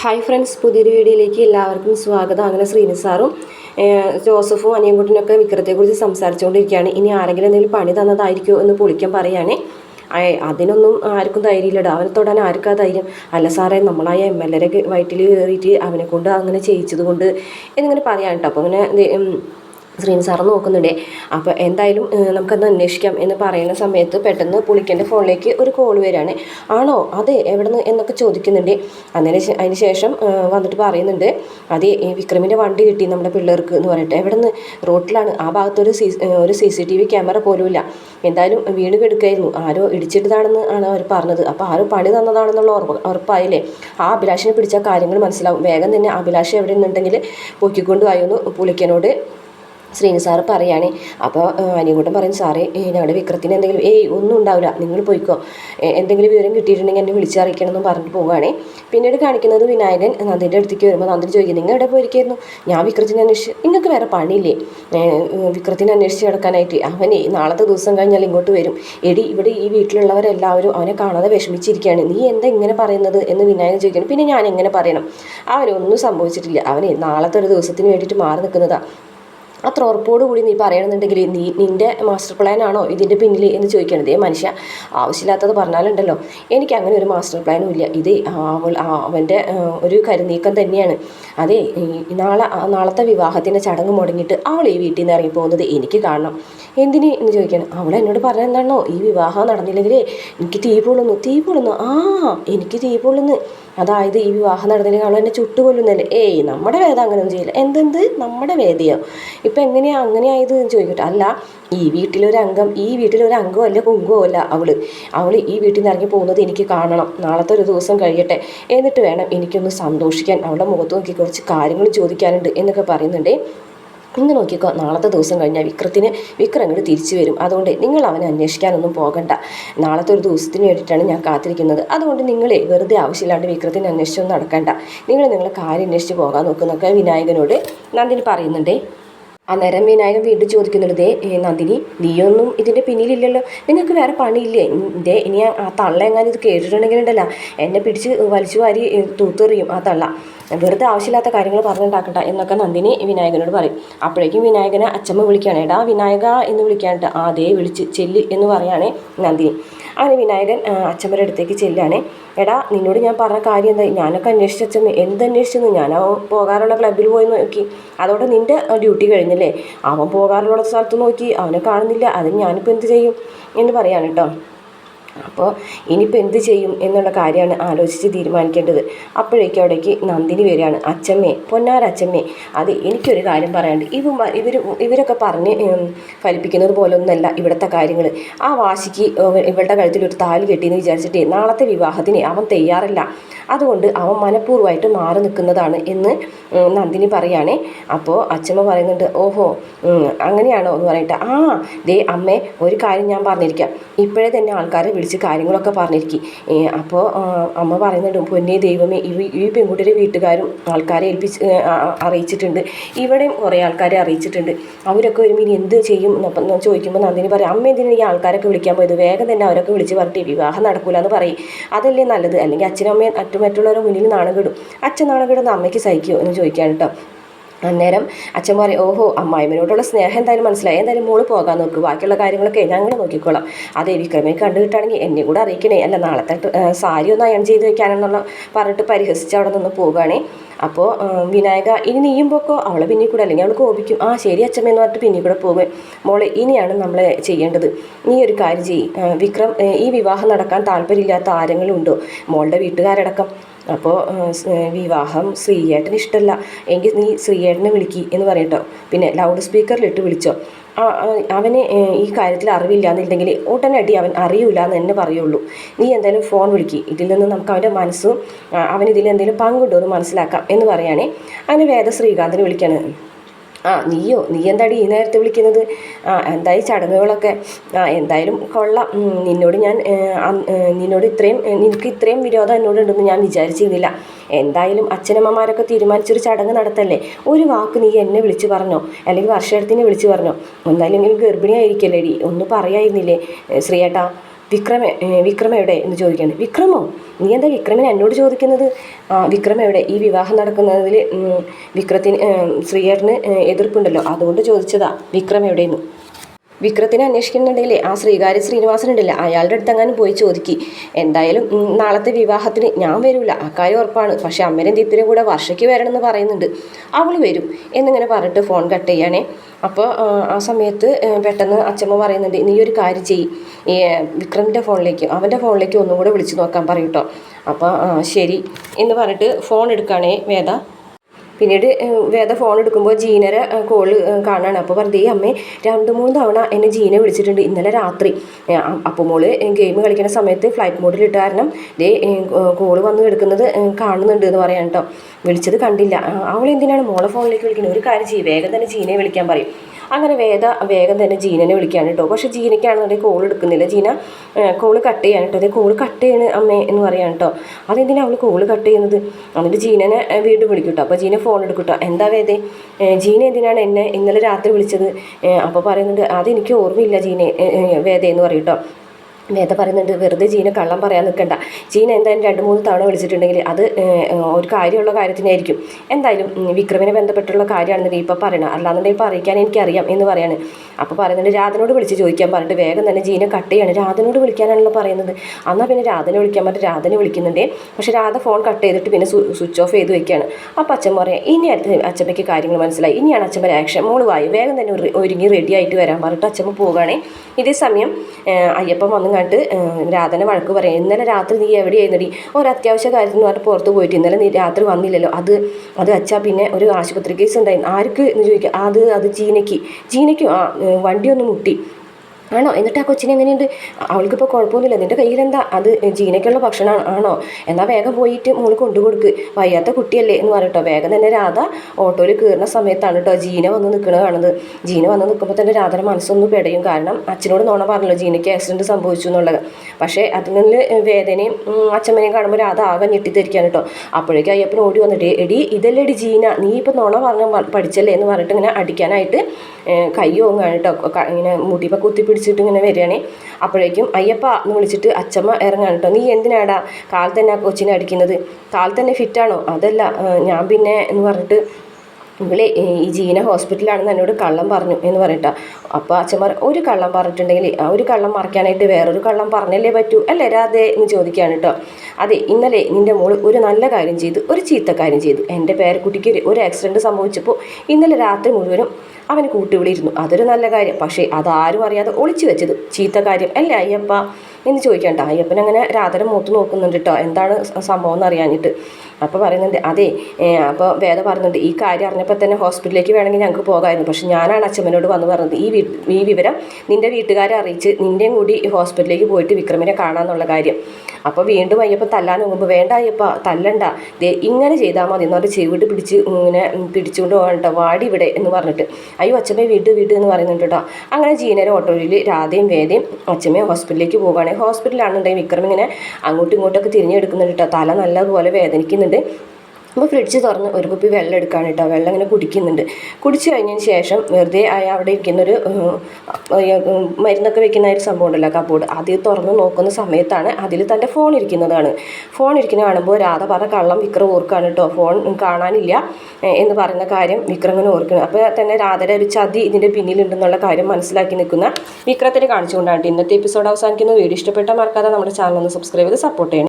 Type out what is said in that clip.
Hi friends പുതിയൊരു വീഡിയോയിലേക്ക് എല്ലാവർക്കും സ്വാഗതം. അങ്ങനെ ശ്രീനിസാറും ജോസഫും അനിയൻകുട്ടനൊക്കെ വിക്രത്തെക്കുറിച്ച് സംസാരിച്ചുകൊണ്ടിരിക്കുകയാണ്. ഇനി ആരെങ്കിലും എന്തെങ്കിലും പണി തന്നതായിരിക്കുമോ എന്ന് പൊളിക്കാൻ പറയുകയാണ്. അതിനൊന്നും ആർക്കും ധൈര്യമില്ലടാ. അവനെ തൊടാൻ ആർക്കാ ധൈര്യം? അല്ല സാറേ നമ്മളായ എം എൽ എയുടെ വയറ്റിൽ കയറിയിട്ട് അവനെ കൊണ്ട് അങ്ങനെ ചെയ്യിച്ചത് കൊണ്ട് എന്നിങ്ങനെ പറയാൻ കേട്ടോ അപ്പോൾ അങ്ങനെ ദേ, സാർ നോക്കുന്നുണ്ടേ. അപ്പോൾ എന്തായാലും നമുക്കത് അന്വേഷിക്കാം എന്ന് പറയുന്ന സമയത്ത് പെട്ടെന്ന് പുളിക്കന്റെ ഫോണിലേക്ക് ഒരു കോൾ വരികയാണ് ആണോ? അതെ എവിടെ നിന്ന് എന്നൊക്കെ ചോദിക്കുന്നുണ്ട്. അങ്ങനെ അതിന് ശേഷം വന്നിട്ട് പറയുന്നുണ്ട്. അതെ ഈ വിക്രമിന്റെ വണ്ടി കിട്ടി നമ്മുടെ പിള്ളേർക്ക് എന്ന് പറഞ്ഞിട്ട്. എവിടെ നിന്ന് റോട്ടിലാണ്. ആ ഭാഗത്തൊരു സി ഒരു C C T V camera പോലുമില്ല. എന്തായാലും വീട് കെടുക്കായിരുന്നു ആരോ ഇടിച്ചിട്ടതാണെന്ന് ആണ് അവർ പറഞ്ഞത്. അപ്പോൾ ആരോ പണി തന്നതാണെന്നുള്ള ഉറപ്പ് ഉറപ്പായില്ലേ? ആ അഭിലാഷിനെ പിടിച്ച കാര്യങ്ങൾ മനസ്സിലാവും. വേഗം തന്നെ അഭിലാഷ് എവിടെ നിന്നുണ്ടെങ്കിൽ പൊക്കിക്കൊണ്ടുപോയെന്ന് പുളിക്കനോട് ശ്രീനി സാറ് പറയുകയാണ് അപ്പോൾ അനിയൻകുട്ടൻ പറയും സാറേ ഞങ്ങളുടെ വിക്രത്തിന് എന്തെങ്കിലും ഏയ് ഒന്നും ഉണ്ടാവില്ല നിങ്ങൾ പോയിക്കോ. എന്തെങ്കിലും വിവരം കിട്ടിയിട്ടുണ്ടെങ്കിൽ എന്നെ വിളിച്ചറിയിക്കണം എന്നും പറഞ്ഞിട്ട് പോവുകയാണേ പിന്നീട് കാണിക്കുന്നത് വിനായകൻ നന്ദിന്റെ അടുത്തേക്ക് വരുമ്പോൾ നന്ദി ചോദിക്കും നിങ്ങൾ എവിടെ പോയിരിക്കായിരുന്നു ഞാൻ വിക്രത്തിനെ അന്വേഷിച്ച് നിങ്ങൾക്ക് വേറെ പണിയില്ലേ? വിക്രത്തിനെ അന്വേഷിച്ച് കിടക്കാനായിട്ട് അവനെ നാളത്തെ ദിവസം കഴിഞ്ഞാൽ ഇങ്ങോട്ട് വരും. എടി ഇവിടെ ഈ വീട്ടിലുള്ളവരെല്ലാവരും അവനെ കാണാതെ വിഷമിച്ചിരിക്കുകയാണ്. നീ എന്താ ഇങ്ങനെ പറയുന്നത്? എന്ന് വിനായകൻ ചോദിക്കണം പിന്നെ ഞാൻ എങ്ങനെ പറയണം? അവനൊന്നും സംഭവിച്ചിട്ടില്ല. അവനെ നാളത്തെ ഒരു ദിവസത്തിന് വേണ്ടിയിട്ട് മാറി നിൽക്കുന്നതാ. അത്ര ഉറപ്പോടുകൂടി നീ പറയണമെന്നുണ്ടെങ്കിൽ നീ നിന്റെ മാസ്റ്റർ പ്ലാൻ ആണോ ഇതിന്റെ പിന്നിൽ എന്ന് ചോദിക്കണത് ഏ മനുഷ്യ ആവശ്യമില്ലാത്തത് പറഞ്ഞാലുണ്ടല്ലോ. എനിക്ക് അങ്ങനെ ഒരു മാസ്റ്റർ പ്ലാനും ഇല്ല. ഇത് അവൾ അവന്റെ ഒരു കരുനീക്കം തന്നെയാണ്. അതെ നാളെ നാളത്തെ വിവാഹത്തിന്റെ ചടങ്ങ് മുടങ്ങിയിട്ട് അവൾ ഈ വീട്ടിൽ നിന്ന് ഇറങ്ങി പോകുന്നത് എനിക്ക് കാണണം. എന്തിന് എന്ന് ചോദിക്കണം. അവൾ എന്നോട് പറഞ്ഞ എന്താണോ? ഈ വിവാഹം നടന്നില്ലെങ്കിൽ എനിക്ക് തീ പൊള്ളുന്നു തീ പൊള്ളുന്നു. ആ എനിക്ക് തീ പൊള്ളുന്നു. അതായത് ഈ വിവാഹം നടന്നില്ലെങ്കിൽ അവൾ എന്നെ ചുട്ടുകൊല്ലുന്നല്ലേ? ഏയ് നമ്മുടെ വേദ അങ്ങനെയൊന്നും ചെയ്യില്ല. എന്തെന്ത്? നമ്മുടെ വേദിയോ. ഇപ്പം എങ്ങനെയാണ് അങ്ങനെ ആയത് എന്ന് ചോദിക്കട്ടെ. അല്ല ഈ വീട്ടിലൊരു അംഗം ഈ വീട്ടിലൊരു അംഗമോ അല്ല അവൾ. അവൾ ഈ വീട്ടിൽ നിന്ന് ഇറങ്ങി പോകുന്നത് എനിക്ക് കാണണം. നാളത്തെ ഒരു ദിവസം കഴിയട്ടെ. എന്നിട്ട് വേണം എനിക്കൊന്ന് സന്തോഷിക്കാൻ. അവളുടെ മുഖത്ത് നോക്കി കുറച്ച് കാര്യങ്ങൾ ചോദിക്കാനുണ്ട് എന്നൊക്കെ പറയുന്നുണ്ടേ. ഇന്ന് നോക്കിക്കോ നാളത്തെ ദിവസം കഴിഞ്ഞാൽ വിക്രത്തിന് വിക്രം ഇങ്ങോട്ട് തിരിച്ചു വരും. അതുകൊണ്ട് നിങ്ങൾ അവനെ അന്വേഷിക്കാനൊന്നും പോകണ്ട. നാളത്തെ ഒരു ദിവസത്തിന് വേണ്ടിയിട്ടാണ് ഞാൻ കാത്തിരിക്കുന്നത്. അതുകൊണ്ട് നിങ്ങളെ വെറുതെ ആവശ്യമില്ലാണ്ട് വിക്രത്തിനെ അന്വേഷിച്ചൊന്നും നടക്കണ്ട. നിങ്ങൾ നിങ്ങളെ കാര്യം അന്വേഷിച്ച് പോകാൻ നോക്കുന്നൊക്കെ വിനായകനോട് നന്ദിനി പറയുന്നുണ്ടേ. അന്നേരം വിനായകൻ വീണ്ടും ചോദിക്കുന്നുണ്ട് ഏ, നന്ദിനി നീയൊന്നും ഇതിന്റെ പിന്നിലില്ലല്ലോ. നിങ്ങൾക്ക് വേറെ പണിയില്ലേ? എന്റെ ഇനി ആ- തള്ള എങ്ങാനും ഇത് കേട്ടിട്ടുണ്ടെങ്കിൽ ഉണ്ടല്ലോ എന്നെ പിടിച്ച് വലിച്ചു വാരി തൂത്തെറിയും ആ തള്ള. വെറുതെ ആവശ്യമില്ലാത്ത കാര്യങ്ങൾ പറഞ്ഞുണ്ടാക്കണ്ട എന്നൊക്കെ നന്ദിനി വിനായകനോട് പറയും. അപ്പോഴേക്കും വിനായകനെ അച്ഛമ്മ വിളിക്കുകയാണ്. എടാ വിനായക എന്ന് വിളിക്കാനിട്ട് ദേ വിളിച്ച് ചെല്ല് എന്ന് പറയുകയാണ് നന്ദിനി. അങ്ങനെ വിനായകൻ അച്ഛമ്മയുടെ അടുത്തേക്ക് ചെല്ലുകയാണ് എടാ നിന്നോട് ഞാൻ പറഞ്ഞ കാര്യം എന്താ? ഞാനൊക്കെ അന്വേഷിച്ച അച്ഛമ്മ എന്തന്വേഷിച്ചെന്ന്? ഞാൻ പോകാറുള്ള ക്ലബ്ബിൽ പോയി നോക്കി. അതോടെ നിന്റെ ഡ്യൂട്ടി കഴിഞ്ഞല്ലേ? അവൻ പോകാറുള്ള സ്ഥലത്ത് നോക്കി. അവനെ കാണുന്നില്ല. അതിന് ഞാനിപ്പോൾ എന്ത് ചെയ്യും? എന്ന് പറയാണ് കേട്ടോ അപ്പോൾ ഇനിയിപ്പോൾ എന്ത് ചെയ്യും എന്നുള്ള കാര്യമാണ് ആലോചിച്ച് തീരുമാനിക്കേണ്ടത്. അപ്പോഴേക്കും അവിടേക്ക് നന്ദിനി വരികയാണ്. അച്ചമ്മേ പൊന്നാരച്ചമ്മേ അത് എനിക്കൊരു കാര്യം പറയാണ്ട് ഇവ ഇവർ ഇവരൊക്കെ പറഞ്ഞ് ഫലിപ്പിക്കുന്നത് പോലൊന്നുമല്ല ഇവിടുത്തെ കാര്യങ്ങൾ ആ വാശിക്ക് ഇവ- ഇവളുടെ കഴുത്തിൽ ഒരു താൽ കെട്ടിയെന്ന് വിചാരിച്ചിട്ട് നാളത്തെ വിവാഹത്തിന് അവൻ തയ്യാറല്ല. അതുകൊണ്ട് അവൻ മനഃപൂർവമായിട്ട് മാറി നിൽക്കുന്നതാണ് എന്ന് നന്ദിനി പറയുകയാണേ. അപ്പോൾ അച്ഛമ്മ പറയുന്നുണ്ട് ഓഹോ അങ്ങനെയാണോ? എന്ന് പറയട്ടെ ആ ദേ അമ്മേ ഒരു കാര്യം ഞാൻ പറഞ്ഞിരിക്കാം. ഇപ്പോഴേ തന്നെ ആൾക്കാരെ വിളിച്ച് കാര്യങ്ങളൊക്കെ പറഞ്ഞിരിക്കും. അപ്പോൾ അമ്മ പറയുന്നുണ്ട് പൊന്നേ ദൈവമേ ഈ ഈ പെൺകുട്ടിയുടെ വീട്ടുകാരും ആൾക്കാരെ ഏൽപ്പിച്ച് അറിയിച്ചിട്ടുണ്ട്. ഇവിടെയും കുറേ ആൾക്കാരെ അറിയിച്ചിട്ടുണ്ട്. അവരൊക്കെ വരുമ്പോൾ ഇനി എന്ത് ചെയ്യും? എന്ന് ചോദിക്കുമ്പോൾ നന്ദിനി പറയും അമ്മ എന്തിനാണ് ഈ ആൾക്കാരൊക്കെ വിളിക്കാൻ പോയത്? വേഗം തന്നെ അവരൊക്കെ വിളിച്ച് പറഞ്ഞിട്ട് വിവാഹം നടക്കൂല എന്ന് പറയും. അതല്ലേ നല്ലത്? അല്ലെങ്കിൽ അച്ഛനും അമ്മയും മറ്റു മറ്റുള്ളവരുടെ മുന്നിൽ നാണം കെടും. അച്ഛൻ നാണം കെടുന്ന അമ്മയ്ക്ക് സഹിക്കുമോ എന്ന് ചോദിക്കാൻ കേട്ടോ അന്നേരം അച്ഛൻ പറയും ഓഹോ അമ്മായിമ്മനോടുള്ള സ്നേഹം എന്തായാലും മനസ്സിലായി. എന്തായാലും മോൾ പോകാൻ നോക്കും. ബാക്കിയുള്ള കാര്യങ്ങളൊക്കെ ഞങ്ങൾ നോക്കിക്കോളാം. അതേ വിക്രമേ കണ്ടു കിട്ടുകയാണെങ്കിൽ എന്നെ കൂടെ അറിയിക്കണേ. അല്ല നാളത്തെ സാരി ഒന്ന് അയൺ ചെയ്ത് വെക്കാനെന്നുള്ള പറഞ്ഞിട്ട് പരിഹസിച്ച് അവിടെ നിന്ന് പോവുകയാണേ. അപ്പോൾ വിനായക ഇനി നീയും പോക്കോ? അവളെ പിന്നെ കൂടെ അല്ലെങ്കിൽ അവൾ കോപിക്കും. ആ ശരി അച്ഛമ്മ എന്ന് പറഞ്ഞിട്ട് പിന്നെ കൂടെ പോകും മോളെ ഇനിയാണ് നമ്മൾ ചെയ്യേണ്ടത്. നീ ഒരു കാര്യം ചെയ്യ്. വിക്രം ഈ വിവാഹം നടക്കാൻ താല്പര്യമില്ലാത്ത ആരെങ്കിലും ഉണ്ടോ? മോളുടെ വീട്ടുകാരടക്കം. അപ്പോൾ വിവാഹം ശ്രീയേട്ടന് ഇഷ്ടമല്ല എങ്കിൽ നീ ശ്രീയേട്ടനെ വിളിക്കി എന്ന് പറയട്ടോ. പിന്നെ ലൗഡ് സ്പീക്കറിലിട്ട് വിളിച്ചോ. അവന് ഈ കാര്യത്തിൽ അറിവില്ല എന്നുണ്ടെങ്കിൽ ഉടനടി അവൻ അറിയില്ല എന്ന് തന്നെ പറയുള്ളൂ. നീ എന്തായാലും ഫോൺ വിളിക്കി. ഇതിൽ നിന്ന് നമുക്ക് അവന്റെ മനസ്സും അവൻ എന്തെങ്കിലും പങ്കുണ്ടോ എന്ന് മനസ്സിലാക്കാം എന്ന് പറയുകയാണെ അങ്ങനെ വേദ ശ്രീകാന്തിനെ വിളിക്കാണ്. ആ നീയോ നീ എന്താടി ഈ നേരത്തെ വിളിക്കുന്നത്? ആ എന്തായി ചടങ്ങുകളൊക്കെ? ആ എന്തായാലും കൊള്ളാം. നിന്നോട് ഞാൻ നിന്നോട് ഇത്രയും നിനക്ക് ഇത്രയും വിരോധം എന്നോട് ഉണ്ടെന്ന് ഞാൻ വിചാരിച്ചിരുന്നില്ല. എന്തായാലും അച്ഛനമ്മമാരൊക്കെ തീരുമാനിച്ചൊരു ചടങ്ങ് നടത്തല്ലേ? ഒരു വാക്ക് നീ എന്നെ വിളിച്ച് പറഞ്ഞോ? അല്ലെങ്കിൽ വർഷത്തിനെ വിളിച്ച് പറഞ്ഞോ? എന്തായാലും ഗർഭിണിയായിരിക്കല്ലേടി? ഒന്ന് പറയായിരുന്നില്ലേ ശ്രീയേട്ടാ? വിക്രമ വിക്രമ വിക്രം എവിടെ എന്ന് ചോദിക്കുകയാണ്. വിക്രമോ? നീ എന്താ വിക്രമിനെ എന്നോട് ചോദിക്കുന്നത്? വിക്രം എവിടെ? ഈ വിവാഹം നടക്കുന്നതിൽ വിക്രത്തിന് ശ്രീയേട്ടന് എതിർപ്പുണ്ടല്ലോ. അതുകൊണ്ട് ചോദിച്ചതാ. വിക്രം എവിടെയെന്ന്. വിക്രത്തിനെ അന്വേഷിക്കുന്നുണ്ടെങ്കിൽ ആ ശ്രീകാര്യ ശ്രീനിവാസൻ ഉണ്ടല്ലേ അയാളുടെ അടുത്ത് അങ്ങനെ പോയി ചോദിക്കി. എന്തായാലും നാളത്തെ വിവാഹത്തിന് ഞാൻ വരില്ല അക്കാര്യം ഉറപ്പാണ്. പക്ഷെ അമ്മേരും ദീപ്തിനും കൂടെ വർഷയ്ക്ക് വരണമെന്ന് പറയുന്നുണ്ട്. അവൾ വരും എന്നിങ്ങനെ പറഞ്ഞിട്ട് ഫോൺ കട്ട് ചെയ്യാനേ അപ്പോൾ ആ സമയത്ത് പെട്ടെന്ന് അച്ഛമ്മ പറയുന്നുണ്ട് നീ ഒരു കാര്യം ചെയ്യ്. ഈ വിക്രമിന്റെ ഫോണിലേക്ക് അവന്റെ ഫോണിലേക്ക് ഒന്നും കൂടെ വിളിച്ച് നോക്കാൻ പറയും കേട്ടോ അപ്പോൾ ശരി എന്ന് പറഞ്ഞിട്ട് ഫോൺ എടുക്കുകയാണേ വേദ. പിന്നീട് വേദ ഫോൺ എടുക്കുമ്പോൾ ജീനരെ കോൾ കാണാണ്. അപ്പോൾ വെറുതെ അമ്മേ രണ്ട് മൂന്ന് തവണ എന്നെ ജീന വിളിച്ചിട്ടുണ്ട് ഇന്നലെ രാത്രി. അപ്പോൾ മോൾ ഗെയിം കളിക്കുന്ന സമയത്ത് ഫ്ലൈറ്റ് മോഡിൽ ഇട്ട കാരണം ദേ കോൾ വന്ന് എടുക്കുന്നത് കാണുന്നുണ്ട് എന്ന് പറയാൻ കേട്ടോ വിളിച്ചത് കണ്ടില്ല. അവൾ എന്തിനാണ് മോളെ ഫോണിലേക്ക് വിളിക്കുന്നത് ഒരു കാര്യം ചെയ്യും വേഗം തന്നെ ജീനയെ വിളിക്കാൻ പറയും. അങ്ങനെ വേദ വേഗം തന്നെ ജീനനെ വിളിക്കുകയാണ് കേട്ടോ. പക്ഷേ ജീനയ്ക്കാണെന്നുണ്ടെങ്കിൽ കോൾ എടുക്കുന്നില്ല. ജീന കോൾ കട്ട് ചെയ്യാണ് കേട്ടോ. അതെ കോൾ കട്ട് ചെയ്യണ അമ്മേ എന്ന് പറയാൻ കേട്ടോ. അതെന്തിനാണ് അവൾ കോൾ കട്ട് ചെയ്യുന്നത്? എന്നിട്ട് ജീനനെ വീണ്ടും വിളിക്കും കേട്ടോ. അപ്പോൾ ജീന ഫോൺ എടുക്കും കേട്ടോ. എന്താ വേദേ? ജീന എന്തിനാണ് എന്നെ ഇന്നലെ രാത്രി വിളിച്ചത്? അപ്പോൾ പറയുന്നുണ്ട് അതെനിക്ക് ഓർമ്മയില്ല ജീനെ വേദേ എന്ന് പറയും കേട്ടോ. വേദ പറയുന്നുണ്ട് വെറുതെ ജീനെ കള്ളം പറയാൻ നിൽക്കണ്ട ജീന എന്തായാലും രണ്ട് മൂന്ന് തവണ വിളിച്ചിട്ടുണ്ടെങ്കിൽ അത് ഒരു കാര്യമുള്ള കാര്യത്തിനായിരിക്കും. എന്തായാലും വിക്രമിനെ ബന്ധപ്പെട്ടുള്ള കാര്യമാണെന്നുണ്ടെങ്കിൽ ഇപ്പോൾ പറയണം അല്ലാന്നുണ്ടെങ്കിൽ ഇപ്പോൾ അറിയിക്കാൻ എനിക്കറിയാം എന്ന് പറയാണ്. അപ്പോൾ പറയുന്നുണ്ട് രാധനോട് വിളിച്ച് ചോദിക്കാൻ പറഞ്ഞിട്ട് വേഗം തന്നെ ജീനെ കട്ട് ചെയ്യാണ്. രാധനോട് വിളിക്കാനാണല്ലോ പറയുന്നത്. എന്നാൽ പിന്നെ രാധനെ വിളിക്കാൻ പറഞ്ഞിട്ട് രാധനെ വിളിക്കുന്നുണ്ട്. പക്ഷേ രാധ ഫോൺ കട്ട് ചെയ്തിട്ട് പിന്നെ സ്വിച്ച് ഓഫ് ചെയ്ത് വെക്കുകയാണ് അപ്പോൾ അച്ഛൻ പറയാം ഇനി അച്ഛമ്മയ്ക്ക് കാര്യങ്ങൾ മനസ്സിലായി. ഇനിയാണ് അച്ഛമ്മ ആക്ഷൻ മോൾ വായി. വേഗം തന്നെ ഒരു- ഒരുങ്ങി റെഡി ആയിട്ട് വരാൻ പറഞ്ഞിട്ട് അച്ഛമ്മ പോവുകയാണേ. ഇതേ സമയം അയ്യപ്പം വന്നും ഏഹ്, രാധനെ വഴക്ക് പറയും. ഇന്നലെ രാത്രി നീ എവിടെയായിരുന്നടി? ഒരു അത്യാവശ്യ കാര്യത്തിന് പറഞ്ഞിട്ട് പുറത്ത് പോയിട്ട് ഇന്നലെ നീ രാത്രി വന്നില്ലല്ലോ. അത് അത് അച്ഛാ പിന്നെ ഒരു ആശുപത്രി കേസ് ഉണ്ടായിരുന്നു ആർക്ക്? എന്ന് ചോദിക്കുക അത് അത് ജീനയ്ക്ക്. ജീനയ്ക്കും വണ്ടി ഒന്ന് മുട്ടി. ആണോ? എന്നിട്ട് ആ കൊച്ചിനെ എങ്ങനെയുണ്ട്? അവൾക്കിപ്പോൾ കുഴപ്പമൊന്നുമില്ല. നിന്റെ കയ്യിലെന്താ? അത് ജീനയ്ക്കുള്ള ഭക്ഷണം ആണോ? എന്നാൽ വേഗം പോയിട്ട് മോൾ കൊണ്ടുകൊടുക്ക്. വയ്യാത്ത കുട്ടിയല്ലേ എന്ന് പറയട്ടോ. വേഗം തന്നെ രാധ ഓട്ടോയിൽ കയറുന്ന സമയത്താണ് കേട്ടോ ജീന വന്ന് നിൽക്കുന്നത് കാണുന്നത്. ജീന വന്ന് നിൽക്കുമ്പോൾ തന്നെ രാധയുടെ മനസ്സൊന്ന് പെടയും. കാരണം അച്ഛനോട് നോണ പറഞ്ഞല്ലോ ജീനയ്ക്ക് ആക്സിഡന്റ് സംഭവിച്ചു എന്നുള്ളത്. പക്ഷേ അതിനുള്ള വേദനയും അച്ഛമ്മനെയും കാണുമ്പോൾ രാധ ആകെ ഞെട്ടിത്തരിക്കാണ് കേട്ടോ അപ്പോഴേക്കും അയ്യപ്പൻ ഓടി വന്നിട്ട് എടി ഇതല്ലേ എടി ജീന? നീ ഇപ്പോൾ നോണ പറഞ്ഞ പഠിച്ചല്ലേ? എന്ന് പറഞ്ഞിട്ട് ഇങ്ങനെ അടിക്കാനായിട്ട് കൈ ഓങ്ങാണ് കേട്ടോ ഇങ്ങനെ മുടിയൊക്കെ കുത്തി പിടിച്ചിട്ട് ഇങ്ങനെ വരികയാണ്. അപ്പോഴേക്കും അയ്യപ്പ എന്ന് വിളിച്ചിട്ട് അച്ചമ്മ ഇറങ്ങാൻ കേട്ടോ. നീ എന്തിനാടാ കാൽ തന്നെ ആ കൊച്ചിനെ അടിക്കുന്നത്? കാൽ തന്നെ ഫിറ്റാണോ അതല്ല ഞാൻ പിന്നെ എന്ന് പറഞ്ഞിട്ട് ഇവളെ ഈ ജീന ഹോസ്പിറ്റലാണെന്ന് എന്നോട് കള്ളം പറഞ്ഞു എന്ന് പറയട്ടാ അപ്പോൾ അച്ഛൻ പറ ഒരു കള്ളം പറഞ്ഞിട്ടുണ്ടെങ്കിൽ ആ ഒരു കള്ളം മറയ്ക്കാനായിട്ട് വേറൊരു കള്ളം പറഞ്ഞല്ലേ പറ്റൂ? അല്ലേ രാധേ എന്ന് ചോദിക്കുകയാണ് കേട്ടോ. അതെ ഇന്നലെ നിന്റെ മോൾ ഒരു നല്ല കാര്യം ചെയ്തു ഒരു ചീത്ത കാര്യം ചെയ്തു. എന്റെ പേരക്കുട്ടിക്ക് ഒരു ആക്സിഡന്റ് സംഭവിച്ചപ്പോൾ ഇന്നലെ രാത്രി മുഴുവനും അവന് കൂട്ടുവിളിയിരുന്നു. അതൊരു നല്ല കാര്യം. പക്ഷേ അതാരും അറിയാതെ ഒളിച്ചു വെച്ചത്. ചീത്ത കാര്യം അല്ലേ അയ്യപ്പ? എന്ന് ചോദിക്കണ്ട അയ്യപ്പൻ അങ്ങനെ രാധര മൂത്ത് നോക്കുന്നുണ്ട് കേട്ടോ എന്താണ് സംഭവം എന്ന് അറിയാനിട്ട് അപ്പോൾ പറയുന്നുണ്ട് അതെ അപ്പോൾ വേദ പറയുന്നുണ്ട് ഈ കാര്യം അറിഞ്ഞപ്പോൾ തന്നെ ഹോസ്പിറ്റലിലേക്ക് വേണമെങ്കിൽ ഞങ്ങൾക്ക് പോകാമായിരുന്നു പക്ഷെ ഞാനാണ് അച്ഛമ്മനോട് വന്ന് പറഞ്ഞത് ഈ ഈ വിവരം നിന്റെ വീട്ടുകാരെ അറിയിച്ച് നിന്റെയും കൂടി ഹോസ്പിറ്റലിലേക്ക് പോയിട്ട് വിക്രമിനെ കാണാമെന്നുള്ള കാര്യം. അപ്പോൾ വീണ്ടും അയ്യപ്പ തല്ലാൻ നോക്കുമ്പോൾ വേണ്ട അയ്യപ്പ തല്ലണ്ട. ദേ ഇങ്ങനെ ചെയ്താൽ മതി എന്നിട്ട് ചെവിട്ട് പിടിച്ച് ഇങ്ങനെ പിടിച്ചുകൊണ്ട് പോകണ്ട വാടി ഇവിടെ എന്ന് പറഞ്ഞിട്ട്. അയ്യോ അച്ഛമ്മേ വീട് വീട് എന്ന് പറയുന്നുണ്ട് കേട്ടോ. അങ്ങനെ ജീനയുടെ ഓട്ടോയിൽ രാധയും വേദയും അച്ഛമ്മയും ഹോസ്പിറ്റലിലേക്ക് പോവുകയാണ്. ഹോസ്പിറ്റലാണെന്നുണ്ടെങ്കിൽ വിക്രം ഇങ്ങനെ അങ്ങോട്ടും ഇങ്ങോട്ടൊക്കെ തിരിഞ്ഞെടുക്കുന്നുണ്ട് കേട്ടോ. തല നല്ലതുപോലെ വേദനിക്കുന്നുണ്ട്. അപ്പോൾ ഫ്രിഡ്ജ് തുറന്ന് ഒരു കുപ്പി വെള്ളം എടുക്കുകയാണ് കേട്ടോ വെള്ളം ഇങ്ങനെ കുടിക്കുന്നുണ്ട്. കുടിച്ചു കഴിഞ്ഞതിന് ശേഷം വെറുതെ അവിടെ ഇരിക്കുന്നൊരു മരുന്നൊക്കെ വെക്കുന്ന ഒരു സംഭവം ഉണ്ടല്ലോ കബോർഡ്. അത് തുറന്ന് നോക്കുന്ന സമയത്താണ് അതിൽ തന്റെ ഫോൺ ഇരിക്കുന്നതാണ്. ഫോൺ ഇരിക്കുന്ന കാണുമ്പോൾ രാധ പറഞ്ഞ കള്ളം വിക്രം ഓർക്കാണ് കേട്ടോ ഫോൺ കാണാനില്ല എന്ന് പറയുന്ന കാര്യം വിക്രം ഇങ്ങനെ ഓർക്കണം അപ്പോൾ തന്നെ രാധയുടെ ഒരു ചതി ഇതിന്റെ പിന്നിലുണ്ടെന്നുള്ള കാര്യം മനസ്സിലാക്കി നിൽക്കുന്ന വിക്രത്തിന് കാണിച്ചുകൊണ്ടാണ് ഇന്നത്തെ എപ്പിസോഡ് അവസാനിക്കുന്ന വീഡിയോ ഇഷ്ടപ്പെട്ടാൽ മറക്കാതെ നമ്മുടെ ചാനൽ ഒന്ന് സബ്സ്ക്രൈബ് ചെയ്ത് സപ്പോർട്ട് ചെയ്യണം.